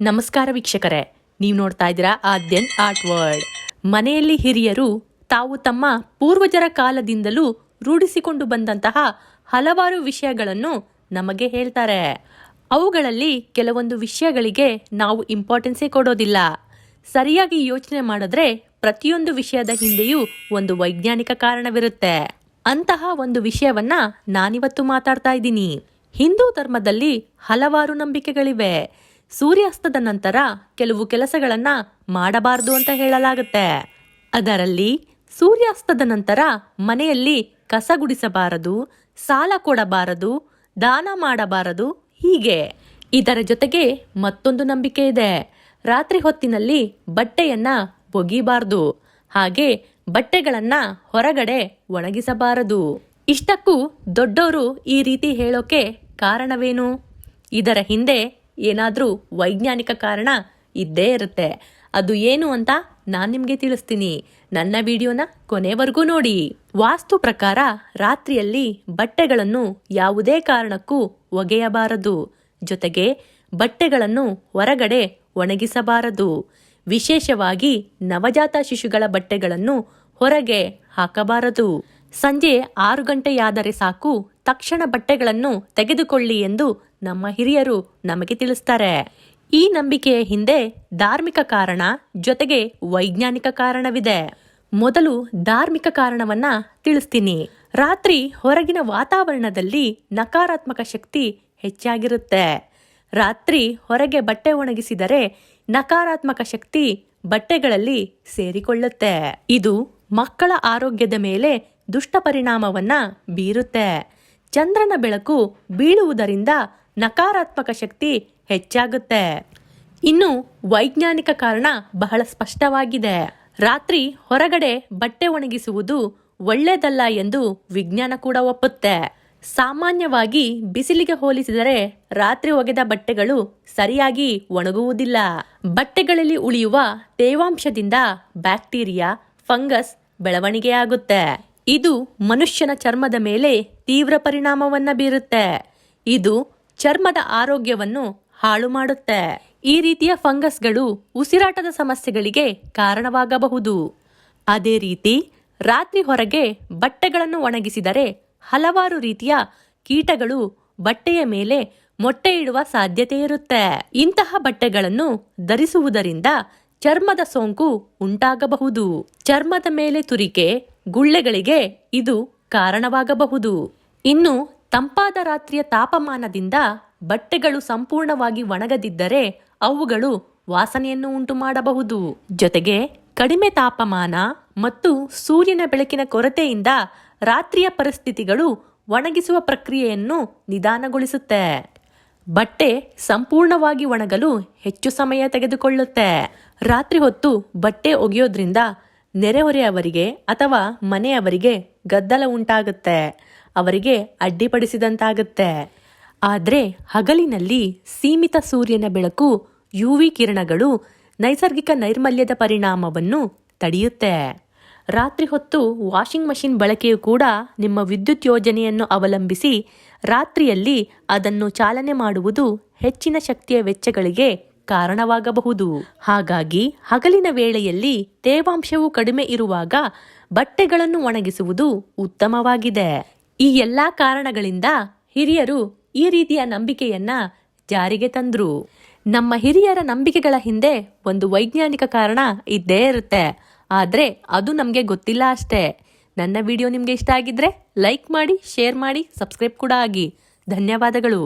ನಮಸ್ಕಾರ ವೀಕ್ಷಕರೇ, ನೀವು ನೋಡ್ತಾ ಇದ್ದೀರಾ ಆದ್ಯನ್ ಆರ್ಟ್ ವರ್ಲ್ಡ್. ಮನೆಯಲ್ಲಿ ಹಿರಿಯರು, ತಾವು ತಮ್ಮ ಪೂರ್ವಜರ ಕಾಲದಿಂದಲೂ ರೂಢಿಸಿಕೊಂಡು ಬಂದಂತಹ ಹಲವಾರು ವಿಷಯಗಳನ್ನು ನಮಗೆ ಹೇಳ್ತಾರೆ. ಅವುಗಳಲ್ಲಿ ಕೆಲವೊಂದು ವಿಷಯಗಳಿಗೆ ನಾವು ಇಂಪಾರ್ಟೆನ್ಸೇ ಕೊಡೋದಿಲ್ಲ. ಸರಿಯಾಗಿ ಯೋಚನೆ ಮಾಡಿದ್ರೆ ಪ್ರತಿಯೊಂದು ವಿಷಯದ ಹಿಂದೆಯೂ ಒಂದು ವೈಜ್ಞಾನಿಕ ಕಾರಣವಿರುತ್ತೆ. ಅಂತಹ ಒಂದು ವಿಷಯವನ್ನ ನಾನಿವತ್ತು ಮಾತಾಡ್ತಾ ಇದ್ದೀನಿ. ಹಿಂದೂ ಧರ್ಮದಲ್ಲಿ ಹಲವಾರು ನಂಬಿಕೆಗಳಿವೆ. ಸೂರ್ಯಾಸ್ತದ ನಂತರ ಕೆಲವು ಕೆಲಸಗಳನ್ನ ಮಾಡಬಾರದು ಅಂತ ಹೇಳಲಾಗುತ್ತೆ. ಅದರಲ್ಲಿ ಸೂರ್ಯಾಸ್ತದ ನಂತರ ಮನೆಯಲ್ಲಿ ಕಸ ಗುಡಿಸಬಾರದು, ಸಾಲ ಕೊಡಬಾರದು, ದಾನ ಮಾಡಬಾರದು, ಹೀಗೆ. ಇದರ ಜೊತೆಗೆ ಮತ್ತೊಂದು ನಂಬಿಕೆ ಇದೆ. ರಾತ್ರಿ ಹೊತ್ತಿನಲ್ಲಿ ಬಟ್ಟೆಯನ್ನ ಒಗಿಬಾರದು. ಹಾಗೆ ಬಟ್ಟೆಗಳನ್ನ ಹೊರಗಡೆ ಒಣಗಿಸಬಾರದು. ಇಷ್ಟಕ್ಕೂ ದೊಡ್ಡವರು ಈ ರೀತಿ ಹೇಳೋಕೆ ಕಾರಣವೇನು? ಇದರ ಹಿಂದೆ ಏನಾದರೂ ವೈಜ್ಞಾನಿಕ ಕಾರಣ ಇದ್ದೇ ಇರುತ್ತೆ. ಅದು ಏನು ಅಂತ ನಾನು ನಿಮಗೆ ತಿಳಿಸ್ತೀನಿ. ನನ್ನ ವಿಡಿಯೋನ ಕೊನೆವರೆಗೂ ನೋಡಿ. ವಾಸ್ತು ಪ್ರಕಾರ ರಾತ್ರಿಯಲ್ಲಿ ಬಟ್ಟೆಗಳನ್ನು ಯಾವುದೇ ಕಾರಣಕ್ಕೂ ಒಗೆಯಬಾರದು. ಜೊತೆಗೆ ಬಟ್ಟೆಗಳನ್ನು ಹೊರಗಡೆ ಒಣಗಿಸಬಾರದು. ವಿಶೇಷವಾಗಿ ನವಜಾತ ಶಿಶುಗಳ ಬಟ್ಟೆಗಳನ್ನು ಹೊರಗೆ ಹಾಕಬಾರದು. ಸಂಜೆ ಆರು ಗಂಟೆಯಾದರೆ ಸಾಕು, ತಕ್ಷಣ ಬಟ್ಟೆಗಳನ್ನು ತೆಗೆದುಕೊಳ್ಳಿ ಎಂದು ನಮ್ಮ ಹಿರಿಯರು ನಮಗೆ ತಿಳಿಸ್ತಾರೆ. ಈ ನಂಬಿಕೆಯ ಹಿಂದೆ ಧಾರ್ಮಿಕ ಕಾರಣ ಜೊತೆಗೆ ವೈಜ್ಞಾನಿಕ ಕಾರಣವಿದೆ. ಮೊದಲು ಧಾರ್ಮಿಕ ಕಾರಣವನ್ನ ತಿಳಿಸ್ತೀನಿ. ರಾತ್ರಿ ಹೊರಗಿನ ವಾತಾವರಣದಲ್ಲಿ ನಕಾರಾತ್ಮಕ ಶಕ್ತಿ ಹೆಚ್ಚಾಗಿರುತ್ತೆ. ರಾತ್ರಿ ಹೊರಗೆ ಬಟ್ಟೆ ಒಣಗಿಸಿದರೆ ನಕಾರಾತ್ಮಕ ಶಕ್ತಿ ಬಟ್ಟೆಗಳಲ್ಲಿ ಸೇರಿಕೊಳ್ಳುತ್ತೆ. ಇದು ಮಕ್ಕಳ ಆರೋಗ್ಯದ ಮೇಲೆ ದುಷ್ಟ ಪರಿಣಾಮವನ್ನ ಬೀರುತ್ತೆ. ಚಂದ್ರನ ಬೆಳಕು ಬೀಳುವುದರಿಂದ ನಕಾರಾತ್ಮಕ ಶಕ್ತಿ ಹೆಚ್ಚಾಗುತ್ತೆ. ಇನ್ನು ವೈಜ್ಞಾನಿಕ ಕಾರಣ ಬಹಳ ಸ್ಪಷ್ಟವಾಗಿದೆ. ರಾತ್ರಿ ಹೊರಗಡೆ ಬಟ್ಟೆ ಒಣಗಿಸುವುದು ಒಳ್ಳೆಯದಲ್ಲ ಎಂದು ವಿಜ್ಞಾನ ಕೂಡ ಒಪ್ಪುತ್ತೆ. ಸಾಮಾನ್ಯವಾಗಿ ಬಿಸಿಲಿಗೆ ಹೋಲಿಸಿದರೆ ರಾತ್ರಿ ಒಗೆದ ಬಟ್ಟೆಗಳು ಸರಿಯಾಗಿ ಒಣಗುವುದಿಲ್ಲ. ಬಟ್ಟೆಗಳಲ್ಲಿ ಉಳಿಯುವ ತೇವಾಂಶದಿಂದ ಬ್ಯಾಕ್ಟೀರಿಯಾ, ಫಂಗಸ್ ಬೆಳವಣಿಗೆಯಾಗುತ್ತೆ. ಇದು ಮನುಷ್ಯನ ಚರ್ಮದ ಮೇಲೆ ತೀವ್ರ ಪರಿಣಾಮವನ್ನು ಬೀರುತ್ತೆ. ಇದು ಚರ್ಮದ ಆರೋಗ್ಯವನ್ನು ಹಾಳು ಮಾಡುತ್ತೆ. ಈ ರೀತಿಯ ಫಂಗಸ್ಗಳು ಉಸಿರಾಟದ ಸಮಸ್ಯೆಗಳಿಗೆ ಕಾರಣವಾಗಬಹುದು. ಅದೇ ರೀತಿ ರಾತ್ರಿ ಹೊರಗೆ ಬಟ್ಟೆಗಳನ್ನು ಒಣಗಿಸಿದರೆ ಹಲವಾರು ರೀತಿಯ ಕೀಟಗಳು ಬಟ್ಟೆಯ ಮೇಲೆ ಮೊಟ್ಟೆ ಇಡುವ ಸಾಧ್ಯತೆ ಇರುತ್ತೆ. ಇಂತಹ ಬಟ್ಟೆಗಳನ್ನು ಧರಿಸುವುದರಿಂದ ಚರ್ಮದ ಸೋಂಕು ಉಂಟಾಗಬಹುದು. ಚರ್ಮದ ಮೇಲೆ ತುರಿಕೆ ಗುಳ್ಳೆಗಳಿಗೆ ಇದು ಕಾರಣವಾಗಬಹುದು. ಇನ್ನು ತಂಪಾದ ರಾತ್ರಿಯ ತಾಪಮಾನದಿಂದ ಬಟ್ಟೆಗಳು ಸಂಪೂರ್ಣವಾಗಿ ಒಣಗದಿದ್ದರೆ ಅವುಗಳು ವಾಸನೆಯನ್ನು ಉಂಟು ಮಾಡಬಹುದು ಜೊತೆಗೆ ಕಡಿಮೆ ತಾಪಮಾನ ಮತ್ತು ಸೂರ್ಯನ ಬೆಳಕಿನ ಕೊರತೆಯಿಂದ ರಾತ್ರಿಯ ಪರಿಸ್ಥಿತಿಗಳು ಒಣಗಿಸುವ ಪ್ರಕ್ರಿಯೆಯನ್ನು ನಿಧಾನಗೊಳಿಸುತ್ತೆ. ಬಟ್ಟೆ ಸಂಪೂರ್ಣವಾಗಿ ಒಣಗಲು ಹೆಚ್ಚು ಸಮಯ ತೆಗೆದುಕೊಳ್ಳುತ್ತೆ. ರಾತ್ರಿ ಹೊತ್ತು ಬಟ್ಟೆ ಒಗೆಯೋದ್ರಿಂದ ನೆರೆಹೊರೆಯವರಿಗೆ ಅಥವಾ ಮನೆಯವರಿಗೆ ಗದ್ದಲ ಉಂಟಾಗುತ್ತೆ. ಅವರಿಗೆ ಅಡ್ಡಿಪಡಿಸಿದಂತಾಗುತ್ತೆ. ಆದರೆ ಹಗಲಿನಲ್ಲಿ ಸೀಮಿತ ಸೂರ್ಯನ ಬೆಳಕು, ಯುವಿ ಕಿರಣಗಳು ನೈಸರ್ಗಿಕ ನೈರ್ಮಲ್ಯದ ಪರಿಣಾಮವನ್ನು ತಡೆಯುತ್ತೆ. ರಾತ್ರಿ ಹೊತ್ತು ವಾಷಿಂಗ್ ಮಷಿನ್ ಬಳಕೆಯು ಕೂಡ ನಿಮ್ಮ ವಿದ್ಯುತ್ ಯೋಜನೆಯನ್ನು ಅವಲಂಬಿಸಿ ರಾತ್ರಿಯಲ್ಲಿ ಅದನ್ನು ಚಾಲನೆ ಮಾಡುವುದು ಹೆಚ್ಚಿನ ಶಕ್ತಿಯ ವೆಚ್ಚಗಳಿಗೆ ಕಾರಣವಾಗಬಹುದು. ಹಾಗಾಗಿ ಹಗಲಿನ ವೇಳೆಯಲ್ಲಿ ತೇವಾಂಶವು ಕಡಿಮೆ ಇರುವಾಗ ಬಟ್ಟೆಗಳನ್ನು ಒಣಗಿಸುವುದು ಉತ್ತಮವಾಗಿದೆ. ಈ ಎಲ್ಲಾ ಕಾರಣಗಳಿಂದ ಹಿರಿಯರು ಈ ರೀತಿಯ ನಂಬಿಕೆಯನ್ನ ಜಾರಿಗೆ ತಂದ್ರು. ನಮ್ಮ ಹಿರಿಯರ ನಂಬಿಕೆಗಳ ಹಿಂದೆ ಒಂದು ವೈಜ್ಞಾನಿಕ ಕಾರಣ ಇದ್ದೇ ಇರುತ್ತೆ. ಆದರೆ ಅದು ನಮಗೆ ಗೊತ್ತಿಲ್ಲ ಅಷ್ಟೇ. ನನ್ನ ವಿಡಿಯೋ ನಿಮಗೆ ಇಷ್ಟ ಆಗಿದ್ರೆ ಲೈಕ್ ಮಾಡಿ, ಶೇರ್ ಮಾಡಿ, ಸಬ್ಸ್ಕ್ರೈಬ್ ಕೂಡ ಆಗಿ. ಧನ್ಯವಾದಗಳು.